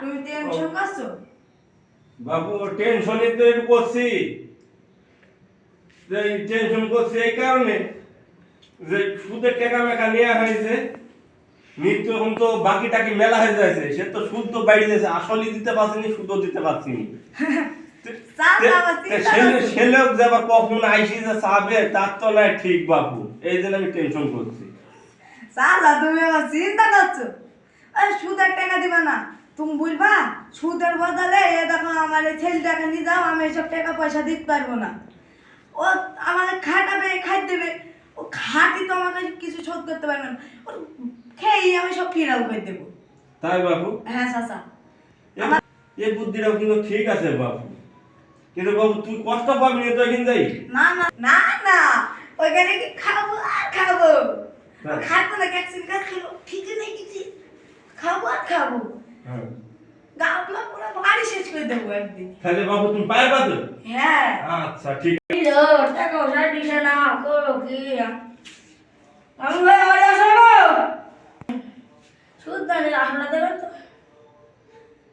তুমি টেনশন করছ? বাবু টেনশনই তো একটু করছি যে টেনশন করছি এই কারণে যে সুদের টাকা মেকা নেওয়া হয়েছে। মৃত্যু এখন তো বাকি টাকি মেলা হয়ে যাচ্ছে সে তো সুদ তো বাইরে যাচ্ছে আসলই দিতে পারছিনি সুদও দিতে পারছিনি। যে আবার কখন আইসি যে চাবে তার তো নয় ঠিক বাবু এই জন্য আমি টেনশন করছি। চাচা তুমি আবার চিন্তা করছ? সুদের টাকা দিবা না। তুমি বুঝবা সুদের বদলে এ দেখো আমার এই ছেলেটাকে নিয়ে যাও আমি এসব টাকা পয়সা দিতে পারব না। ও আমাকে খাটাবে খাই দেবে। ও খাটি তো আমাকে কিছু শোধ করতে পারবে না। ও খেয়েই আমি সব ফিরাও করে দেবো। তাই বাবু হ্যাঁ চাচা এই বুদ্ধিটাও কিন্তু ঠিক আছে বাবু কিন্তু বাবু তুই কষ্ট পাবি না তো এখান যাই না না না না। ওইখানে কি খাব? আর খাব? হ্যাঁ। খাব না ক্যাক্সিন খেলো ঠিক নেই কিছু খাব আর খাব। হ্যাঁ। পুরো বাড়ি শেষ করে দেবো একদিন। তাহলে বাবু তুমি পায়ে পাতো হ্যাঁ। আচ্ছা ঠিক দিলো টাকা ওষা দিছে না করো কি? আমি ভাই বাড়ি আসো গো আসলে দেবেন তো।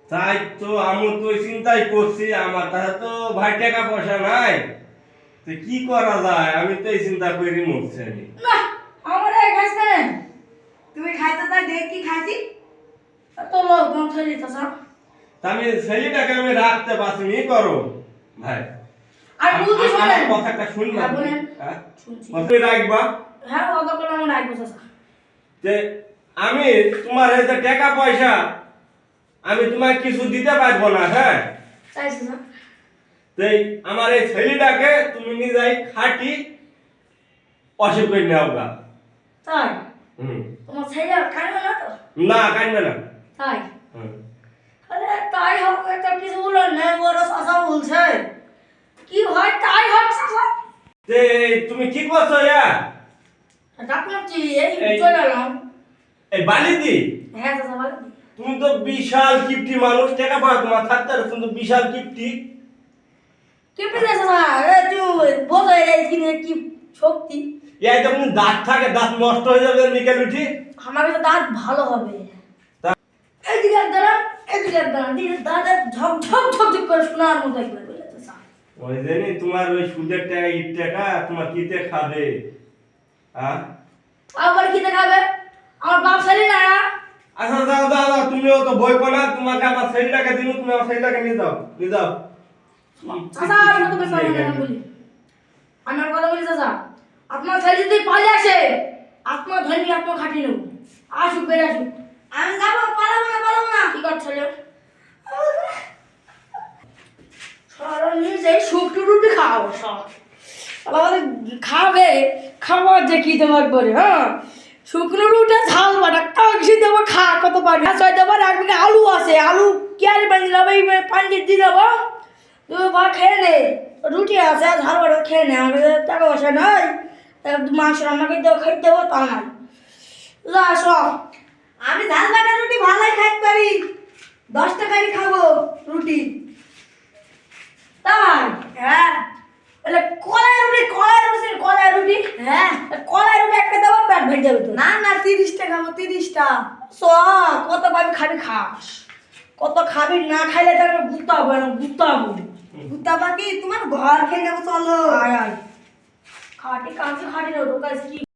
তাই তো আমি তো চিন্তাই করছি আমার কাছে তো ভাই টাকা পয়সা নাই। তো কি করা যায়? আমি তো এই চিন্তা করি মরছি আমি। না আমার এই খাইছ না তুমি খাইতে তাই দেখ কি খাইছি। তো আমি ছেলেটাকে আমি রাখতে পারছি করো। ভাই আর বুঝতে কথাটা হ্যাঁ, বলেন। হ্যাঁ? রাখবা। হ্যাঁ রাখব চাচা। যে আমি তোমার এই যে টাকা পয়সা আমি তোমার কিছু দিতে পারব না হ্যাঁ? চাইছি না তাই আমার এই ছেলেটাকে তুমি নিজেই খাটি অসুখ করে নেও গা। তাই? হুম। তোমার ছেলে খাইবে না তো? না কাটবে না। তাই? হুম। আরে তাই হবে তো কিছু বলো না বড় চাচা বলছে। কি হয় তাই হবে চাচা তে তুমি কি করছ ইয়া? ডাক্তারজি এই এই- চলে এলাম। এই বালিদি? হ্যাঁ চাচা বলে তুমি তো বিশাল কিপটি মানুষ টাকা পাও তোমার থাকতে আর তুমি তো বিশাল কিপটি। কি পেলে চাচা এ তুই বোঝো এই কি শক্তি? এই তো দাঁত থাকে দাঁত নষ্ট হয়ে যাবে নিকেল উঠি। আমার কাছে দাঁত ভালো হবে। তা- এদিকে এক দাঁড়ান এদিকে এক দাঁড়ান দিকে দাঁত ঝক ঝক ঝক ঝক করে শোনার মতো একবার বলে ওই জানি তোমার ওই সুদের টাকা ইট টাকা তোমার কিতে খাবে? হ্যাঁ? আবার কি দেখাবে আমার বাপ ছেলে না আচ্ছা যাও যাও যাও তুমিও তো বই না তোমাকে আমার ছেলেটাকে দিন তুমি আমার ছেলেটাকে নিয়ে যাও নিয়ে যাও। চাচা আমি কত বেশি পারব বলি। আমি আর কথা বলি চাচা আপনার ছেলে যদি পালিয়ে আসে আত্মা ধরি আত্মা খাটি নেব। আসুক বেড়ে আসুক। আমি যাব পালাবো না পালাবো না। কি করছ সারা নিজে শুকনো রুটি খাও সব আমাদের খাবে? খাবার যে কি তোমার করে হ্যাঁ? শুকনো রুটি ঝাল বাটা কাগজি দেবো খা কত পারবি? ছয় দেবো একদিকে আলু আছে আলু কি আর পানি দেবো? এই পানি দিয়ে দেবো। তুই বা খেয়ে নে রুটি আছে ঝাল বাটা খেয়ে নে কাছে টাকা পয়সা নাই। তা মাংস রান্না করে দেবো খাইতে দেবো তা নাই যা সব আমি ঝাল বাটা রুটি ভালোই খাইতে পারি। দশ টাকারই খাব রুটি। তাই? হ্যাঁ। তাহলে কলাই রুটি কলাই রুটি কলাই রুটি? হ্যাঁ। কলাই রুটি একটা দেবো পেট ভরে যাবে তো। না না তিরিশটা খাব তিরিশটা। সো কত পাবি খাবি খাস। কত খাবি না খাইলে তাহলে গুতা হবে না গুতা হবে। গুতা বাকি তোমার ঘর খেয়ে নেব চলো। আয় আয়। খাটি কাঁচি খাটি কাছে কি